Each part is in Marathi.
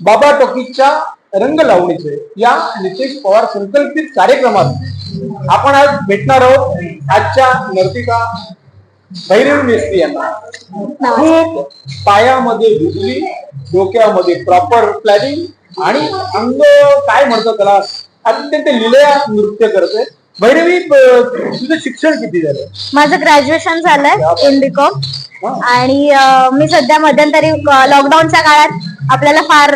बाबा टॉकीजच्या रंग लावणीचे या नितेश पवार संकल्पित कार्यक्रमात आपण आज भेटणार आहोत आजच्या नर्तिका भैरवी मेस्त्री यांना. खूप पायामध्ये रुजली डोक्यामध्ये प्रॉपर प्लॅनिंग आणि अंग काय म्हणतात त्याला? अत्यंत लिलया नृत्य करते भैरवी तुझं शिक्षण किती झालं? माझं ग्रॅज्युएशन झालंय बीकॉम आणि मी सध्या मध्यंतरी लॉकडाऊनच्या काळात आपल्याला फार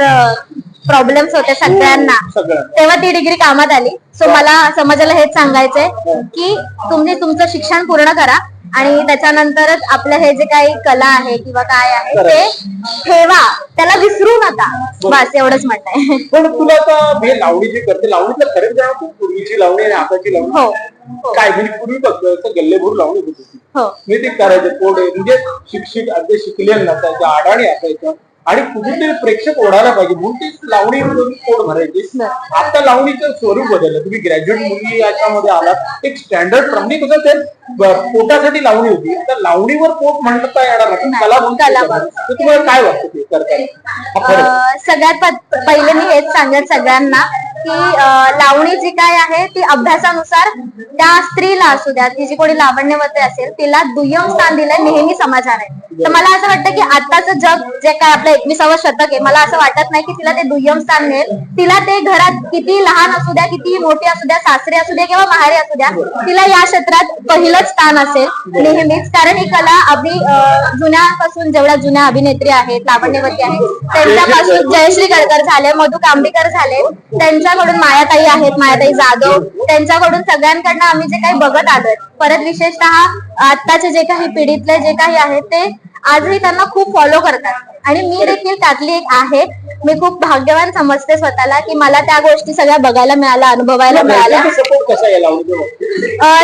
प्रॉब्लेम्स होते सगळ्यांना. सगळं तेव्हा ती डिग्री कामात आली. सो मला समाजाला हेच सांगायचंय की तुम्ही तुमचं शिक्षण पूर्ण करा आणि त्याच्यानंतरच आपलं हे जे काही कला आहे किंवा काय आहे ते ठेवा. त्याला विसरू नका. बस एवढंच म्हणणं आहे. पण तुला आता हे लावणी जी करते लावणीतलं खरंच जाणं तू पूर्वीची लावणी आणि आताची लावणी हो. काय? म्हणजे पूर्वी गल्लेभूर लावणी होती. हो. मी ते करायचे. म्हणजे शिक्षित अगदी शिकले नसायचं आडाणी असायचं. आणि कुठेतरी प्रेक्षक ओढायला पाहिजे. म्हणून ती लावणी पोट भरायची आता लावणीचं स्वरूप बदललं. तुम्ही ग्रॅज्युएट मुली याच्यामध्ये आलात. एक स्टँडर्ड प्रमाणे कसं ते. पोटासाठी लावणी होती. आता लावणीवर पोट म्हणता येणार नाही. नाही, कला म्हणून तुम्हाला काय वाटतं ते करताना? सगळ्यात पहिले मी हेच सांगेन सगळ्यांना. की लावणी जी काय आहे ती अभ्यासानुसार त्या स्त्रीला असू द्या ती जी कोणी लावण्यवती असेल तिला दुय्यम स्थान दिलंय नेहमी समाजाने. तर मला असं वाटतं की आताचं जग जे काय आपलं एकविसावं शतक आहे मला असं वाटत नाही की तिला ते दुय्यम स्थान मिळेल. तिला ते घरात किती लहान असू द्या किती मोठी असू द्या सासरी असू द्या किंवा माहेरी असू द्या तिला या क्षेत्रात पहिलंच स्थान असेल नेहमीच. कारण ही कला अगदी जुन्यापासून जेवढ्या जुन्या अभिनेत्री आहेत लावण्यवती आहेत त्यांच्यापासून जयश्री गडकर झाले मधु कांबीकर झाले त्यांच्या त्यांच्याकडून मायाताई आहेत मायाताई जाधव. त्यांच्याकडून सगळ्यांकडनं आम्ही जे काही बघत आलोय. परत विशेषतः आत्ताचे जे काही पिढीतले जे काही आहेत ते आजही त्यांना खूप फॉलो करतात. आणि मी देखील त्यातली एक आहे. मी खूप भाग्यवान समजते स्वतःला की मला त्या गोष्टी सगळ्या बघायला मिळाल्या अनुभवायला मिळाल्या.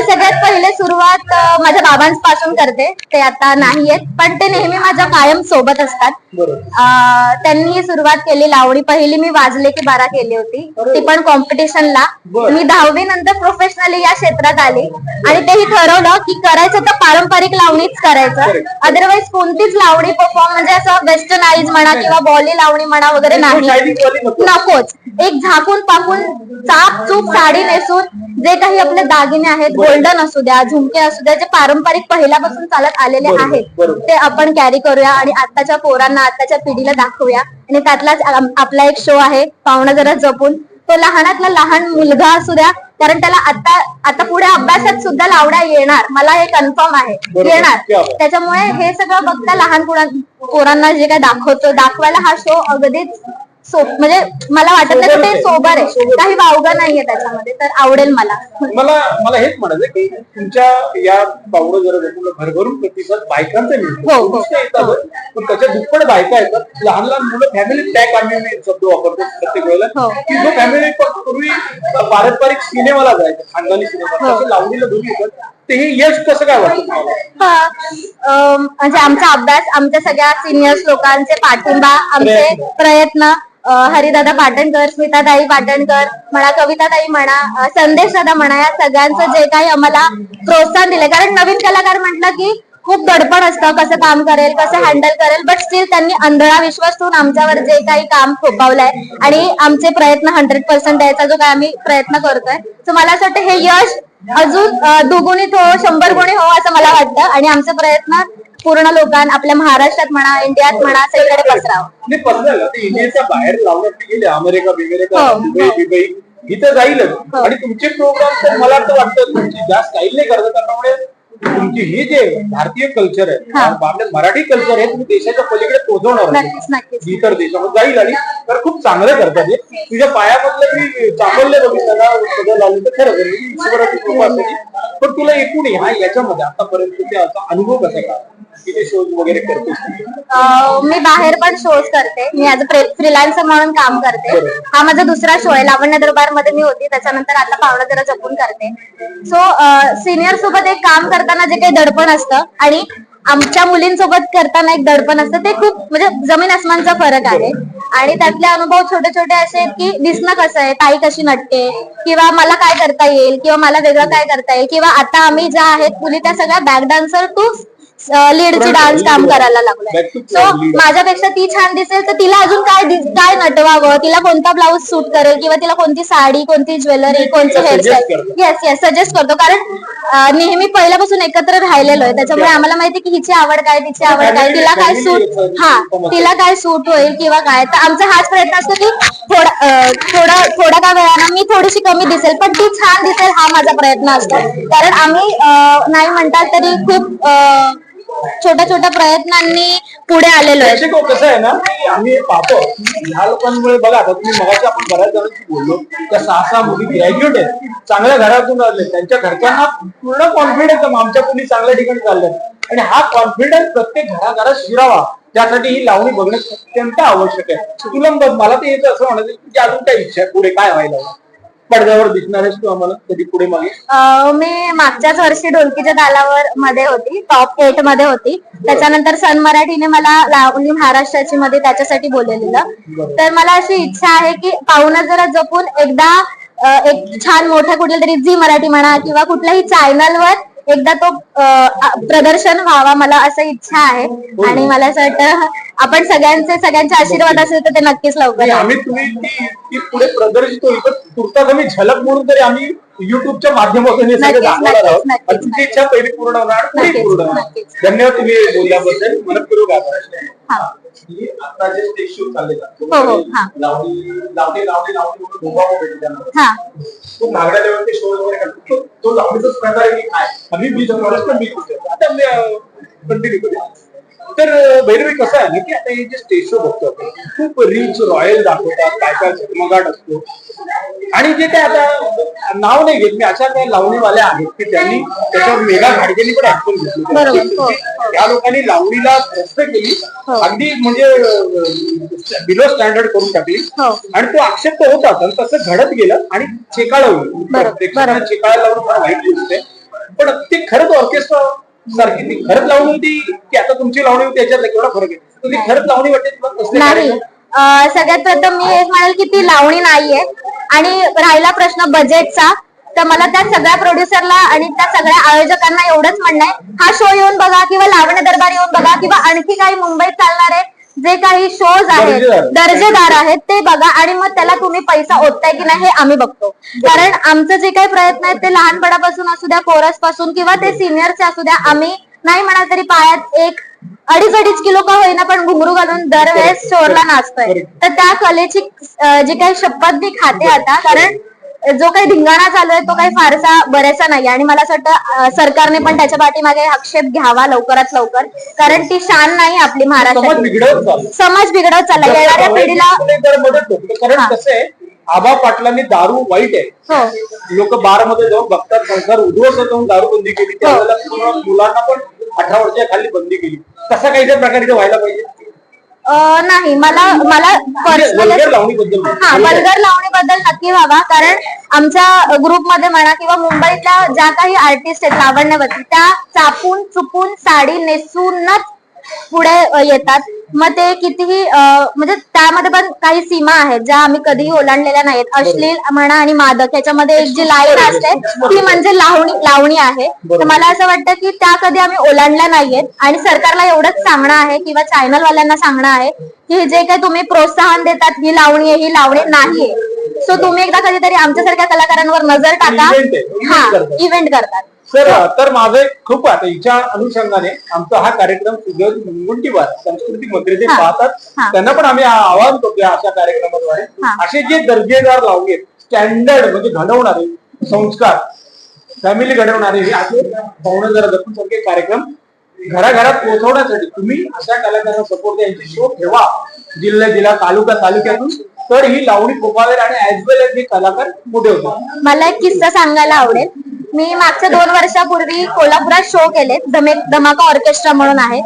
सगळ्यात पहिले सुरुवात माझ्या बाबांपासून करते. ते आता नाहीयेत पण ते नेहमी माझ्या कायम सोबत असतात. त्यांनी सुरुवात केली लावणी. पहिली मी वाजले की बारा केली होती. ती पण कॉम्पिटिशनला. मी दहावी नंतर प्रोफेशनली या क्षेत्रात आली. आणि तेही ठरवलं की करायचं तर पारंपरिक लावणीच करायचं. अदरवाईज कोणतीच लावणी परफॉर्म म्हणजे असं वेस्टर्नाइज म्हणा किंवा बॉली लावणी म्हणा वगैरे नाही. नकोच. एक झाकून पाकून चाप चूप साडी नेसून जे काही आपले दागिने आहेत गोल्डन असू द्या झुमके असू द्या जे पारंपरिक पहिल्यापासून चालत आलेले आहेत. ते आपण कॅरी करूया आणि आताच्या पोरांना आताच्या पिढीला दाखवूया. आणि त्यातलाच आपला एक शो आहे पाहुणा जरा जपून. तो लहानातला लहान मुलगा असू द्या कारण त्याला आता आता पुढे अभ्यासात सुद्धा लावण्या येणार मला हे कन्फर्म आहे. येणार. त्याच्यामुळे हे सगळं बघता लहान पोरां- पोरांना जे काय दाखवतो दाखवायला हा शो अगदीच म्हणजे मला वाटत नाही की ते सोबर आहे. काही वावगं नाहीये त्याच्यामध्ये तर आवडेल मला. मला मला हेच म्हणायचं की तुमच्या या पावडं जरा जपून भरभरून प्रतिसाद बायकांचा मिळतो. हो, हो. पुरुष पण त्याच्या दुप्पट बायका येतात. लहान लहान मुलं फॅमिली पॅक आम्ही मी शब्द वापरतो प्रत्येक वेळेला. हो. की जो फॅमिली पूर्वी पारंपरिक सिनेमाला जायचं खानदानी सिनेमा हो. लावणीला दोन्ही येतात. ते हे यश कसं काय वाटतं हा, अम, म्हणजे आमचा अभ्यास आमच्या सगळ्या सिनियर्स लोकांचे पाठिंबा आमचे प्रयत्न. अ, हरिदादा पाटणकर स्मिताताई पाटणकर म्हणा कविताताई म्हणा अ, संदेश दादा म्हणा या सगळ्यांचं जे काही आम्हाला प्रोत्साहन दिलंय कारण नवीन कलाकार म्हटलं की खूप दडपण असतं कसं काम करेल कसं हँडल करेल बट स्टील त्यांनी अंधळा विश्वास ठेवून आमच्यावर जे काही काम थोपवलंय आणि आमचे प्रयत्न हंड्रेड पर्सेंट द्यायचा जो काय आम्ही प्रयत्न करतोय. तर मला असं वाटतं हे यश अजून दुगुणित हो शंभर गुणी हो असं मला वाटतं आणि आमचे प्रयत्न पूर्ण लोकांना आपल्या महाराष्ट्रात म्हणा इंडियात म्हणा सगळीकडे पसरावं. हो, हो. इथं जाईलच. आणि तुमचे प्रोग्राम मला तर वाटतं तुमची जास्त स्टाईल नाही करत त्यामुळे तुमची ही जे भारतीय कल्चर आहे हा. आपलं मराठी कल्चर आहे तुम्ही देशाच्या पलीकडे पोहोचवणार इतर देशामध्ये जाईल आणि तर खूप चांगलं करतात हे. तुझ्या पायामधलं मी चांगलं बघितलं ना सगळं लावलं तर खरं खरं. ईश्वराची कृपा असावी पण तुला एकूण ह्या याच्यामध्ये आतापर्यंत त्याचा अनुभव कसा का? किती शोज वगैरे करतेस मी बाहेर पण शोज करते. मी अ फ्रीलान्सर म्हणून काम करते. हा माझा दुसरा शो आहे. लावण्य दरबारमध्ये मी होती. त्याच्यानंतर आता पावणं जरा जपून करते. सो सिनियर सोबत एक काम करताना जे काही दडपण असतं आणि आमच्या मुलींसोबत करताना एक दडपण असतं ते खूप म्हणजे जमीन आसमानचा फरक आहे. आणि त्यातले अनुभव छोटे छोटे असे आहेत की दिसणं कसं आहे ताई कशी नटते किंवा मला काय करता येईल किंवा मला वेगळं काय करता येईल किंवा आता आम्ही ज्या आहेत मुली त्या सगळ्या बॅक डान्सर टू लीडची डान्स काम करायला लागलोय. सो. माझ्यापेक्षा ती छान दिसेल तर तिला अजून काय दिस- काय नटवावं? तिला कोणता ब्लाऊज सूट करेल? किंवा तिला कोणती साडी कोणती ज्वेलरी कोणती हेअरस्टाईल. येस येस सजेस्ट करतो. कारण नेहमी पहिल्यापासून एकत्र राहिलेलो आहे. त्याच्यामुळे आम्हाला माहिती की हिची आवड काय तिची आवड काय. तिला काय सूट हा. तिला काय सूट होईल किंवा काय? तर आमचा हाच प्रयत्न असतो की थोडा थोडा थोडा का वेळानं मी थोडीशी कमी दिसेल पण ती छान दिसेल हा माझा प्रयत्न असतो. कारण आम्ही नाही म्हणतात तरी खूप छोट्या छोट्या प्रयत्नांनी पुढे आलेलो आहे. प्रेक्षक हो, कसं आहे ना की आम्ही हे पाहतो. ह्या लोकांमुळे बघा आता तुम्ही मगाशी आपण बऱ्याच जणांशी बोललो त्या सहा सहा मुली ग्रॅज्युएट आहेत. चांगल्या घरातून आले त्यांच्या घरच्यांना पूर्ण कॉन्फिडन्स आमच्या मुली चांगल्या ठिकाणी चालल्यात. आणि हा कॉन्फिडन्स प्रत्येक घराघरात शिरावा. त्यासाठी ही लावणी बघणं अत्यंत आवश्यक आहे. तुला बघ, मला ते येतं असं म्हणायचं की अजून काय इच्छा आहे? पुढे काय व्हायला पडद्यावर दिसणार आहेस तू आम्हाला कधी पुढे मागे? अं, मी मागच्याच वर्षी ढोलकीच्या तालावर मध्ये होती टॉप एटमध्ये होती. त्याच्यानंतर सन मराठीने मला लावणी महाराष्ट्राची मध्ये त्याच्यासाठी बोललेलं. तर मला अशी इच्छा आहे की पाहुणा जरा जपून एकदा अं, एक छान कुठल्या तरी झी मराठी म्हणा किंवा कुठल्याही चॅनलवर एकदा तो प्रदर्शन व्हावा मला असं इच्छा आहे आणि मला असं वाटतं आपण सगळ्यांचे सगळ्यांचे आशीर्वाद असेल तर ते नक्कीच लवकर. आम्ही तुम्ही ती ती पुढे प्रदर्शित होईल तुर्ता कमी झलक म्हणून तरी आम्ही युट्यूबच्या माध्यमातून हे सगळं नक्कीच, दाखवणार नक्कीच, आहोत नक्कीच, आणि तुमची इच्छा पहिली पूर्ण होणार पुढे नक्कीच, पूर्ण होणार नक्कीच. धन्यवाद तुम्ही बोलल्याबद्दल मनपूर्वक आभार हा. की आता जे स्टेज शूट चालले हो, हो, हा. लावणी लावणी लावणी लावणी म्हणून उभा उभे त्यांना हा खूप महागड्या लेवलचे शो वगैरे करतो तो- लावणीचाच प्रकार आहे की काय? आम्ही बीज फॉरेस्ट पण बीज आता कंटिन्यू करूया. तर भैरवी कसं आहे ना की आता हे जे स्टेज शो बघतो आपण खूप रिच रॉयल दाखवतात काय काय झगमगाट असतो. आणि जे काय आता नाव नाही घेत मी अशा काही लावणीवाल्या आहेत की त्यांनी त्याच्यावर मेघा घाडगेनी पण ऍक्शन घेतली. बरोबर, हो, त्या लोकांनी लावणीला त्रस्त केली. हो. अगदी म्हणजे बिलो स्टँडर्ड करून टाकली. हो. आणि तो आक्षेप तर होता पण तसं घडत गेलं आणि चेकाळवलं बरोबर, प्रेक्षकांना बरोबर. चेकाळायला लावून फार वाईट आहे. पण ते खरंच ऑर्केस्ट्रा सारखी ती खरंच लावणी होती की आता तुमची लावणी होती याच्यात केवढा फरक आहे? खरंच लावणी वाटते तुला कसले नाही. कार्यक्रम? अं, सगळ्यात प्रथम मी हेच म्हणेल की ती लावणी नाहीये. आणि राहिला प्रश्न बजेटचा तर मला त्या सगळ्या प्रोड्युसरला आणि त्या सगळ्या आयोजकांना एवढंच म्हणणं आहे. हा शो येऊन बघा किंवा लावणी दरबार येऊन बघा किंवा आणखी काही मुंबईत चालणारे जे काही शोज आहेत दर्जेदार. आहेत ते बघा आणि मग त्याला तुम्ही पैसा ओतताय की नाही हे आम्ही बघतो. कारण आमचं जे काही प्रयत्न आहेत ते लहानपणापासून असू द्या कोरसपासून किंवा ते सिनियरचे असू द्या आम्ही नाही म्हणाल तरी पायात एक अडीच अडीच किलो का होईना पण घुंगरू घालून दरवेळेस शोरला नाचतोय. तर त्या कलेची जी काही शपथ मी खाते आता कारण जो काही धिंगाणा चालू आहे तो काही फारसा बऱ्याचा नाही आणि मला असं वाटतं सरकारने पण त्याच्या पाठीमागे आक्षेप घ्यावा लवकरात लवकर. कारण ती शान नाही आपली महाराष्ट्राची. चालला. समाज बिघडत चालला. येणाऱ्या पिढीला हा. आबा पाटलांनी दारू वाईट आहे. हो. लोक बारमध्ये जाऊन बघतात संसार उद्ध्वस्त जाऊन दारू बंदी केली. त्यावेळेला पूर्ण मुलांना पण अठरा वर्षाच्या खाली बंदी केली. तसा काही प्रकारे व्हायला पाहिजे. नाही मला मला पर्सनली लावणीबद्दल हा वल्गर लावणीबद्दल नक्की व्हावा कारण आमच्या ग्रुपमध्ये म्हणा किंवा मुंबईतल्या ज्या काही आर्टिस्ट आहेत लावण्यवरती त्या चापून चुपून साडी नेसूनच पुढे येतात. मग ते कितीही म्हणजे त्यामध्ये पण काही सीमा आहेत ज्या आम्ही कधीही ओलांडलेल्या नाहीत. अश्लील म्हणा आणि मादक याच्यामध्ये एक जी लाईन असते ती म्हणजे लावणी लावणी आहे. तर मला असं वाटतं की त्या कधी आम्ही ओलांडल्या नाहीयेत. आणि सरकारला एवढंच सांगणं आहे किंवा चॅनल वाल्यांना सांगणं आहे की जे काही तुम्ही प्रोत्साहन देतात ही लावणी आहे ही लावणी नाहीये. सो तुम्ही एकदा कधीतरी आमच्यासारख्या कलाकारांवर नजर टाका. हा. इव्हेंट करतात. सर तर माझं एक खूप आता हिच्या अनुषंगाने आमचा हा कार्यक्रम सुगत मुंगुंटीवार सांस्कृतिक मंत्री जे हा. पाहतात हा. त्यांना पण आम्ही आवाहन करतो या अशा कार्यक्रमाद्वारे हा. असे जे दर्जेदार लावले स्टँडर्ड म्हणजे घडवणारे संस्कार फॅमिली घडवणारे हे असे पाहुणे जरा जपून सारखे कार्यक्रम घराघरात पोहोचवण्यासाठी तुम्ही अशा कलाकारांना सपोर्ट द्या यांचे शो ठेवा जिल्हा जिल्हा तालुका तालुक्यातून तर ही लावणी फोपावेल आणि ऍज वेल एज हे कलाकार मोठे होतात मला एक किस्सा सांगायला आवडेल मी मागच्या दोन वर्षापूर्वी कोल्हापुरात शो केले धमे धमाका ऑर्केस्ट्रा म्हणून आहे.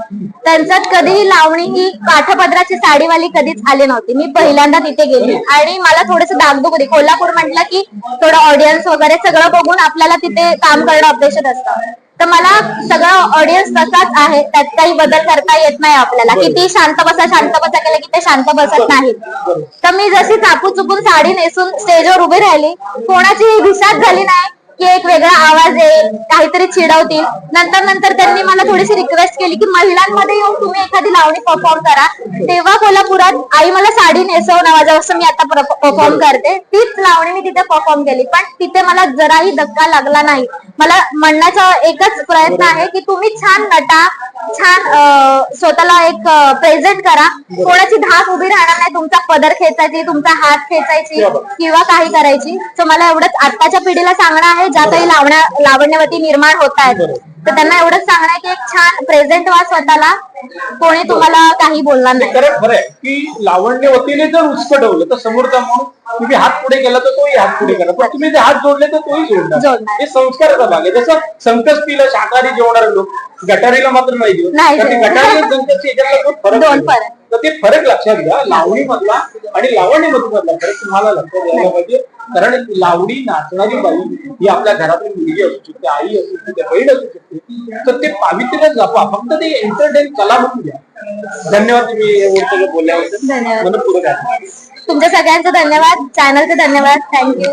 त्यांच्यात कधीही लावणी ही काठपदराची साडीवाली कधीच आली नव्हती. मी पहिल्यांदा तिथे गेली. आणि मला थोडस दागदुख होती. कोल्हापूर म्हटलं की थोडं ऑडियन्स वगैरे सगळं बघून आपल्याला तिथे काम करणं अपेक्षित असतं. तर मला सगळं ऑडियन्स तसाच आहे. त्यात काही बदल करता येत नाही आपल्याला. किती शांत बसा शांत बसा केलं की ते शांत बसत नाहीत. तर मी जशी चापू चुकून साडी नेसून स्टेजवर उभी राहिली कोणाची भिसात झाली नाही. की एक वेगळा आवाज येईल काहीतरी चिडवतील. नंतर नंतर त्यांनी मला थोडीशी रिक्वेस्ट केली की महिलांमध्ये येऊन तुम्ही एखादी लावणी परफॉर्म करा. तेव्हा कोल्हापुरात आई मला साडी नेसव नावाजवळ मी आता परफॉर्म करते. तीच लावणी मी तिथे परफॉर्म केली. पण तिथे मला जराही धक्का लागला नाही. मला म्हणण्याचा एकच प्रयत्न आहे की तुम्ही छान नटा छान स्वतःला एक प्रेझेंट करा. कोणाची धाक उभी राहणार नाही. तुमचा पदर खेचायची तुमचा हात खेचायची किंवा काही करायची. सो मला एवढंच आत्ताच्या पिढीला सांगणं आहे ज्या काही लावण्या लावण्यवती निर्माण होत आहेत. तर त्यांना एवढंच सांगणं आहे की एक छान प्रेझेंट व्हा स्वतःला. कोणी तुम्हाला काही बोलणार नाही. खरं खरं आहे की लावण्यवतीने जर उचकटवलं तर समोरचा म्हणून तुम्ही हात पुढे केला तर तोही हात पुढे केला पण तुम्ही जर हात जोडले तर तोही जोडणार. जोडणार. हे संस्काराचा भाग आहे. जसं संकष्टीला शाकाहारी जेवणारे लोक गटारीला मात्र नाही जेवत. नाही तर ते जेवत. गटारी आणि संकष्टी याच्यातला जो फरक दोन आहे. फरक. तर ते फरक लक्षात घ्या. लावणी मधला आणि लावणी मधला फरक तुम्हाला लक्षात घ्यायला पाहिजे. कारण लावणी नाचणारी बाई ही आपल्या घरातली मुलगी असू शकते आई असू शकते बहीण असू शकते. तर ते पावित्र्य जपा फक्त ते एंटरटेन कला म्हणून घ्या. धन्यवाद तुम्ही एवढं बोलल्याबद्दल. धन्यवाद. आहे तुमच्या सगळ्यांचे धन्यवाद. चॅनलचे धन्यवाद. थँक्यू